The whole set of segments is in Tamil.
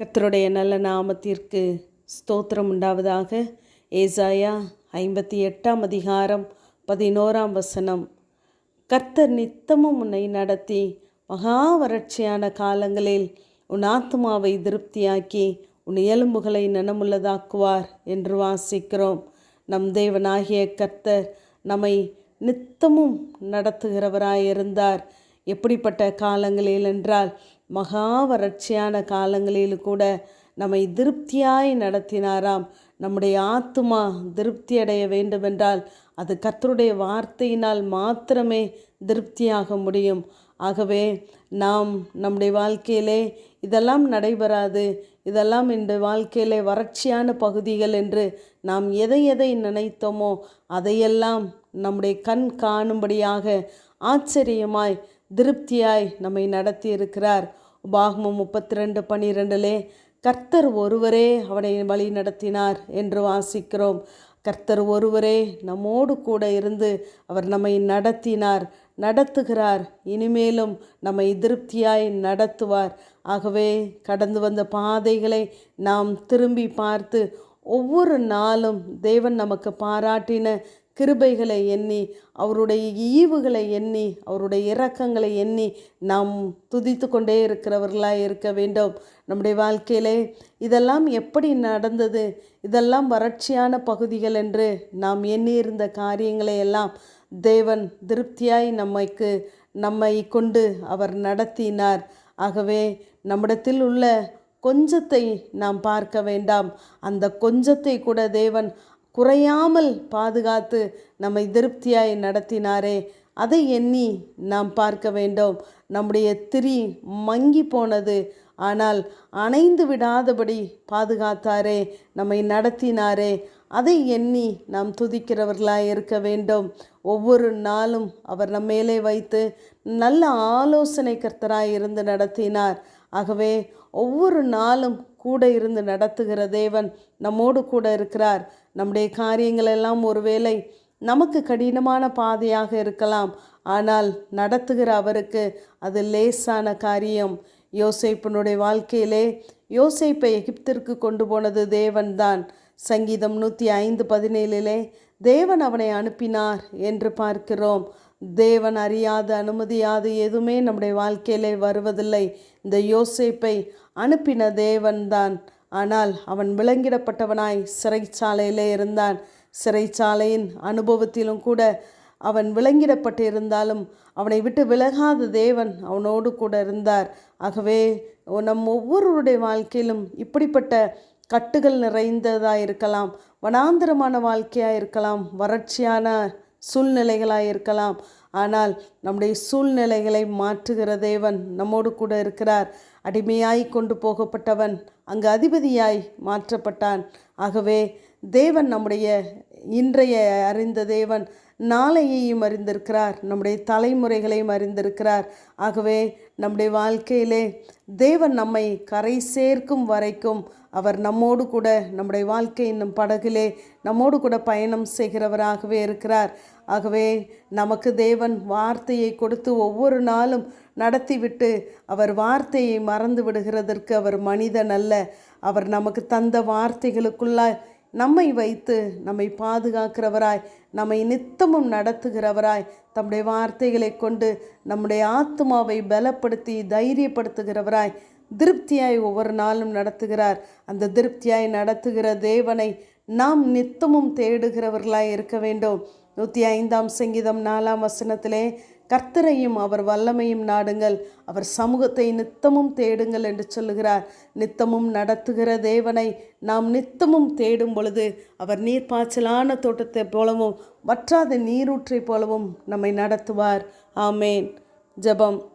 கர்த்தருடைய நல்ல நாமத்திற்கு ஸ்தோத்திரம் உண்டாவதாக. ஏசாயா ஐம்பத்தி எட்டாம் அதிகாரம் பதினோராம் வசனம். கர்த்தர் நித்தமும் உன்னை நடத்தி மகா வறட்சியான காலங்களில் உன் ஆத்மாவை திருப்தியாக்கி உன் எலும்புகளை நனமுள்ளதாக்குவார் என்று வாசிக்கிறோம். நம் தேவனாகிய கர்த்தர் நம்மை நித்தமும் நடத்துகிறவராயிருந்தார். எப்படிப்பட்ட காலங்களில் என்றால் மகா வறட்சியான காலங்களில் கூட நம்மை திருப்தியாய் நடத்தினாராம். நம்முடைய ஆத்துமா திருப்தி அடைய வேண்டுமென்றால் அது கத்தருடைய வார்த்தையினால் மாத்திரமே திருப்தியாக முடியும். ஆகவே நாம் நம்முடைய வாழ்க்கையிலே இதெல்லாம் நடைபெறாது. இதெல்லாம் இந்த வாழ்க்கையிலே வறட்சியான பகுதிகள் என்று நாம் எதை எதை நினைத்தோமோ அதையெல்லாம் நம்முடைய கண் காணும்படியாக ஆச்சரியமாய் திருப்தியாய் நம்மை நடத்தி இருக்கிறார் உபாகமம் முப்பத்தி ரெண்டு பன்னிரெண்டிலே கர்த்தர் ஒருவரே அவனை வழி நடத்தினார் என்று வாசிக்கிறோம். கர்த்தர் ஒருவரே நம்மோடு கூட இருந்து அவர் நம்மை நடத்தினார் நடத்துகிறார் இனிமேலும் நம்மை திருப்தியாய் நடத்துவார். ஆகவே கடந்து வந்த பாதைகளை நாம் திரும்பி பார்த்து ஒவ்வொரு நாளும் தேவன் நமக்கு பாராட்டின கிருபைகளை எண்ணி அவருடைய ஈவுகளை எண்ணி அவருடைய இரக்கங்களை எண்ணி நாம் துதித்து கொண்டே இருக்கிறவர்களாக இருக்க வேண்டும். நம்முடைய வாழ்க்கையிலே இதெல்லாம் எப்படி நடந்தது? இதெல்லாம் வறட்சியான பகுதிகள் என்று நாம் எண்ணியிருந்த காரியங்களை எல்லாம் தேவன் திருப்தியாய் நம்மைக்கு நம்மை கொண்டு அவர் நடத்தினார். ஆகவே நம்மிடத்தில் உள்ள கொஞ்சத்தை நாம் பார்க்க வேண்டாம். அந்த கொஞ்சத்தை கூட தேவன் குறையாமல் பாதுகாத்து நம்மை திருப்தியாய் நடத்தினாரே. அதை எண்ணி நாம் பார்க்க வேண்டும். நம்முடைய திரி மங்கி போனது. ஆனால் அணைந்து விடாதபடி பாதுகாத்தாரே நம்மை நடத்தினாரே. அதை எண்ணி நாம் துதிக்கிறவர்களாக இருக்க வேண்டும். ஒவ்வொரு நாளும் அவர் நம்ம மேலே வைத்து நல்ல ஆலோசனை கர்த்தராக இருந்து நடத்தினார். ஆகவே ஒவ்வொரு நாளும் கூட இருந்து நடத்துகிற தேவன் நம்மோடு கூட இருக்கிறார். நம்முடைய காரியங்கள் எல்லாம் ஒருவேளை நமக்கு கடினமான பாதையாக இருக்கலாம். ஆனால் நடத்துகிற அவருக்கு அது லேசான காரியம். யோசைப்பனுடைய வாழ்க்கையிலே யோசைப்பை எகிப்திற்கு கொண்டு போனது தேவன்தான். சங்கீதம் நூற்றி ஐந்து பதினேழிலே தேவன் அவனை அனுப்பினார் என்று பார்க்கிறோம். தேவன் அறியாது அனுமதியாது எதுவுமே நம்முடைய வாழ்க்கையிலே வருவதில்லை. இந்த யோசைப்பை அனுப்பின தேவன்தான். ஆனால் அவன் விலங்கிடப்பட்டவனாய் சிறைச்சாலையிலே இருந்தான். சிறைச்சாலையின் அனுபவத்திலும் கூட அவன் விலங்கிடப்பட்டு இருந்தாலும் அவனை விட்டு விலகாத தேவன் அவனோடு கூட இருந்தார். ஆகவே நம் ஒவ்வொருவருடைய வாழ்க்கையிலும் இப்படிப்பட்ட கட்டுகள் நிறைந்ததாக இருக்கலாம் வனாந்திரமான வாழ்க்கையாக இருக்கலாம் வறட்சியான சூழ்நிலைகளாக இருக்கலாம் ஆனால் நம்முடைய சூழ்நிலைகளை மாற்றுகிற தேவன் நம்மோடு கூட இருக்கிறார். அடிமையாய் கொண்டு போகப்பட்டவன் அங்கு அதிபதியாய் மாற்றப்பட்டான். ஆகவே தேவன் நம்முடைய இன்றைய அறிந்த தேவன் நாளையையும் அறிந்திருக்கிறார். நம்முடைய தலைமுறைகளையும் அறிந்திருக்கிறார். ஆகவே நம்முடைய வாழ்க்கையிலே தேவன் நம்மை கரை சேர்க்கும் வரைக்கும் அவர் நம்மோடு கூட நம்முடைய வாழ்க்கை என்னும் படகிலே நம்மோடு கூட பயணம் செய்கிறவராகவே இருக்கிறார். ஆகவே நமக்கு தேவன் வார்த்தையை கொடுத்து ஒவ்வொரு நாளும் நடத்திவிட்டு அவர் வார்த்தையை மறந்து விடுகிறதற்கு அவர் மனிதன் அல்ல. அவர் நமக்கு தந்த வார்த்தைகளுக்குள்ளாய் நம்மை வைத்து நம்மை பாதுகாக்கிறவராய் நம்மை நித்தமும் நடத்துகிறவராய் தம்முடைய வார்த்தைகளை கொண்டு நம்முடைய ஆத்மாவை பலப்படுத்தி தைரியப்படுத்துகிறவராய் திருப்தியாய் ஒவ்வொரு நாளும் நடத்துகிறார். அந்த திருப்தியாய் நடத்துகிற தேவனை நாம் நித்தமும் தேடுகிறவர்களாய் இருக்க வேண்டும். நூற்றி ஐந்தாம் சங்கீதம் நாலாம் வசனத்திலே கர்த்தரையும் அவர் வல்லமையும் நாடுங்கள். அவர் சமூகத்தை நித்தமும் தேடுங்கள் என்று சொல்லுகிறார். நித்தமும் நடத்துகிற தேவனை நாம் நித்தமும் தேடும் பொழுது அவர் நீர்ப்பாய்ச்சலான தோட்டத்தை போலவும் வற்றாத நீரூற்றை போலவும் நம்மை நடத்துவார். ஆமேன். ஜபம்.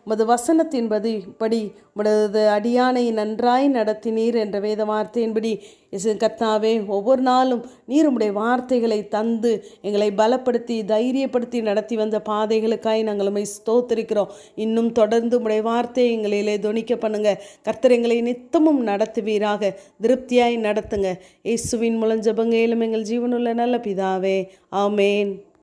உமது வசனத்தின்படி படி உமது அடியானை நன்றாய் நடத்தினீர் என்ற வேத வார்த்தையின்படி இசு கர்த்தாவே ஒவ்வொரு நாளும் நீர் உடைய வார்த்தைகளை தந்து எங்களை பலப்படுத்தி தைரியப்படுத்தி நடத்தி வந்த பாதைகளுக்காய் நாங்கள் உண்மை ஸ்தோத்திருக்கிறோம். இன்னும் தொடர்ந்து உடைய வார்த்தையை எங்களிலே துணிக்க பண்ணுங்க. கர்த்தர் எங்களை நித்தமும் நடத்துவீராக. திருப்தியாய் நடத்துங்க. இயேசுவின் மூலம் ஜபங்கேலும் எங்கள் ஜீவனுள்ள நல்ல பிதாவே. ஆமேன்.